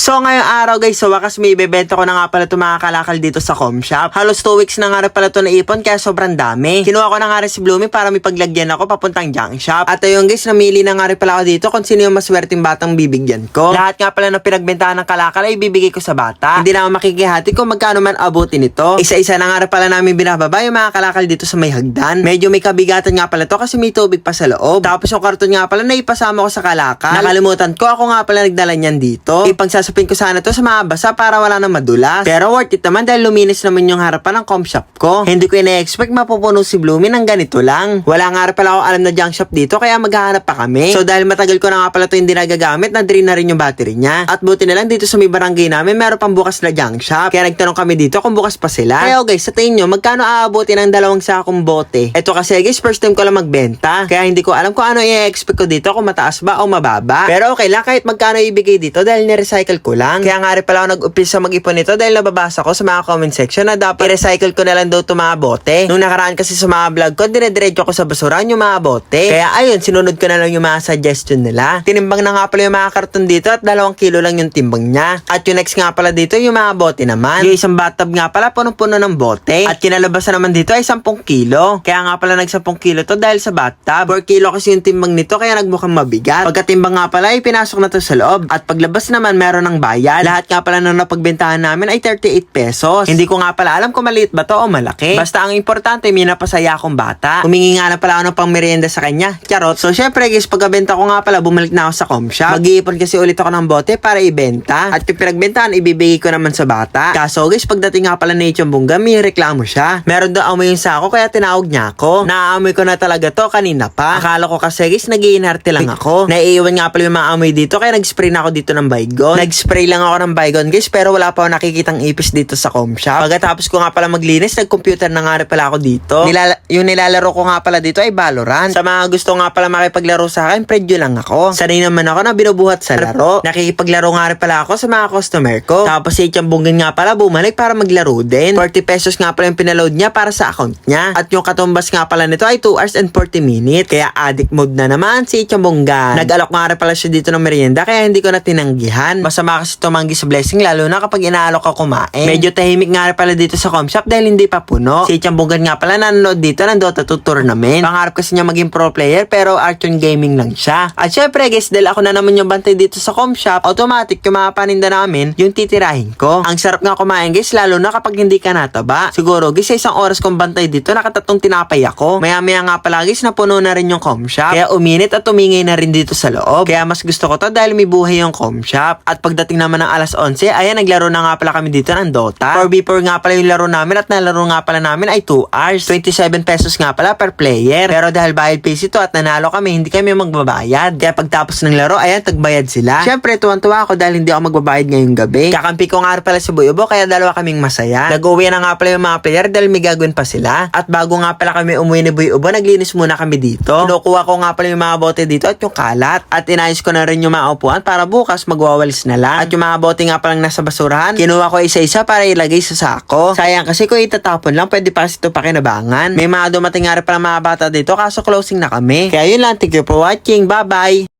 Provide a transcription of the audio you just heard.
So ngayong araw guys, sa wakas may ibebenta ko na nga pala itong mga kalakal dito sa com shop. Halos 2 weeks na nga rin pala ito naipon kaya sobrang dami. Kinuha ko na nga rin si Bloomy para may paglagyan ako papuntang junk shop. At ayun guys, namili na nga rin pala ako dito kung sino yung maswerteng batang bibigyan ko. Lahat nga pala ng pinagbentahan ng kalakal ay bibigay ko sa bata. Hindi na makikihati kung magkano man abutin ito. Isa-isa na nga rin pala namin binababa yung mga kalakal dito sa may hagdan. Medyo may kabigatan nga pala to kasi may tubig pa sa loob. Tapos yung karton nga pala na ipasama ko sa kalakal. Nakalimutan ko ako nga pala nagdala niyan dito. Ipangsasapin ko sana to sa mga basa para wala nang madulas. Pero worth it naman dahil luminis naman yung harapan ng com shop ko. Hindi ko ina-expect mapupuno si Bloomy ng ganito lang. Wala nga pala ako alam na junk shop dito kaya maghahanap pa kami. So dahil matagal ko na nga pala to hindi nagagamit, na-drain na rin yung battery niya. At buti na lang dito sa may barangay namin meron pang bukas na junk shop. Kaya nagtanong kami dito kung bukas pa sila. Kaya oh, guys, sa tingin nyo, magkano aabutin ng dalawang sakong bote? Ito kasi guys, first time ko lang magbenta. Kaya hindi ko alam kung ano i-expect ko dito, kung mataas ba o mababa. Pero okay lang kahit magkano ibigay dito dahil ni-recycle ko lang. Kaya nga rin pala ako nag-umpisa mag-ipon nito dahil nababasa ko sa mga comment section na dapat i-recycle ko na lang daw itong mga bote. Nung nakaraan kasi sa mga vlog ko, dinediretso ko sa basurahan yung mga bote. Kaya ayun, sinunod ko na lang yung mga suggestion nila. Tinimbang na nga pala yung mga karton dito at dalawang kilo lang yung timbang niya. At yung next nga pala dito, yung mga bote naman. Yung isang bathtub nga pala, punong-puno ng bote. At kinalabasan naman dito ay 10 kilo. Kaya nga pala nag 10 kilo to dahil sa bathtub. 4 kilo kasi yung timbang nito kaya nagmukhang mabigat. Pagkatimbang nga pala ay pinasok na to sa loob. At paglabas naman meron ng bayad. Lahat nga pala nung napagbentahan namin ay 38 pesos. Hindi ko nga pala alam kung maliit ba to o malaki. Basta ang importante, may napasaya akong bata. Humingi nga na pala ako ng pang merienda sa kanya. Charot. So syempre guys, pagkabenta ko nga pala, bumalik na ako sa com shop. Mag-iipon kasi ulit ako ng bote para ibenta. At yung pinagbentahan, ibibigay ko naman sa bata. Kaso guys, pagdating nga pala ni Chambunga, may reklamo siya. Meron daw amoy yung sako kaya tinawag niya ako. Naaamoy ko na talaga to kanina pa. Akala ko kasi guys, nagiinarte lang ako. Naiiwan nga pala yung mga amoy dito kaya nag-spray na ako dito ng Baygon. Nag-spray lang ako ng Baygon guys pero wala pa ako nakikitang ipis dito sa com shop. Pagkatapos ko nga pala maglinis, nag-computer na nga pala ako dito. Nilala- yung nilalaro ko nga pala dito ay Valorant. Sa mga gusto nga pala makipaglaro sa akin, predyo lang ako. Sanay naman ako na binubuhat sa laro. Nakikipaglaro nga rin pala ako sa mga customer ko. Tapos si Chambunggan nga pala bumalik para maglaro din. 40 pesos nga pala yung pinaload niya para sa account niya. At yung katumbas nga pala nito ay 2 hours and 40 minutes. Kaya addict mode na naman si Chambunggan. Nag-alok nga rin pala siya dito ng merienda kaya hindi ko na tinanggihan. Masama kasi tumanggi sa blessing lalo na kapag inaalok ka kumain. Medyo tahimik nga pala dito sa com shop dahil hindi pa puno. Si Chambunggan nga pala nanonood dito ng Dota 2 tournament. Pangarap kasi niya maging pro player pero Archon Gaming lang siya. At syempre guys, dahil ako na naman yung bantay dito sa com shop, automatic yung mga paninda namin, yung titirahin ko. Ang sarap nga kumain guys, lalo na kapag hindi ka nataba. Siguro guys, sa isang oras kong bantay dito, nakatatong tinapay ako. Maya maya nga pala guys, napuno na rin yung com shop. Kaya uminit at umingay na rin dito sa loob. Kaya mas gusto ko to dahil may buhay yung com shop. At pagdating naman ng alas 11, ayan naglaro na nga pala kami dito ng Dota. 4v4 nga pala yung laro namin at nalaro nga pala namin ay 2 hours. 27 pesos nga pala per player. Pero dahil bayad PC to at nanalo kami, hindi kami magbabayad. Kaya pagtapos ng laro, ayan, tagbayad sila. Syempre, tuwan-tuwa ako dahil hindi ako magbabayad ngayong gabi. Kakampi ko nga pala si Buyobo, kaya dalawa kaming masaya. Nag-uwi na nga pala yung mga player dahil may gagawin pa sila. At bago nga pala kami umuwi ni Buyobo, naglinis muna kami dito. Kinukuha ko nga pala yung mga bote dito at yung kalat. At inayos ko na rin yung mga upuan para bukas magwawalis na lang. At yung mga bote nga palang nasa basurahan, kinuha ko isa-isa para ilagay sa sako. Sayang kasi kung itatapon lang, pwede pa ito pakinabangan. May mga dumating nga rin pala mga bata dito kaso closing na kami. Kaya yun lang, thank you for watching. Bye-bye!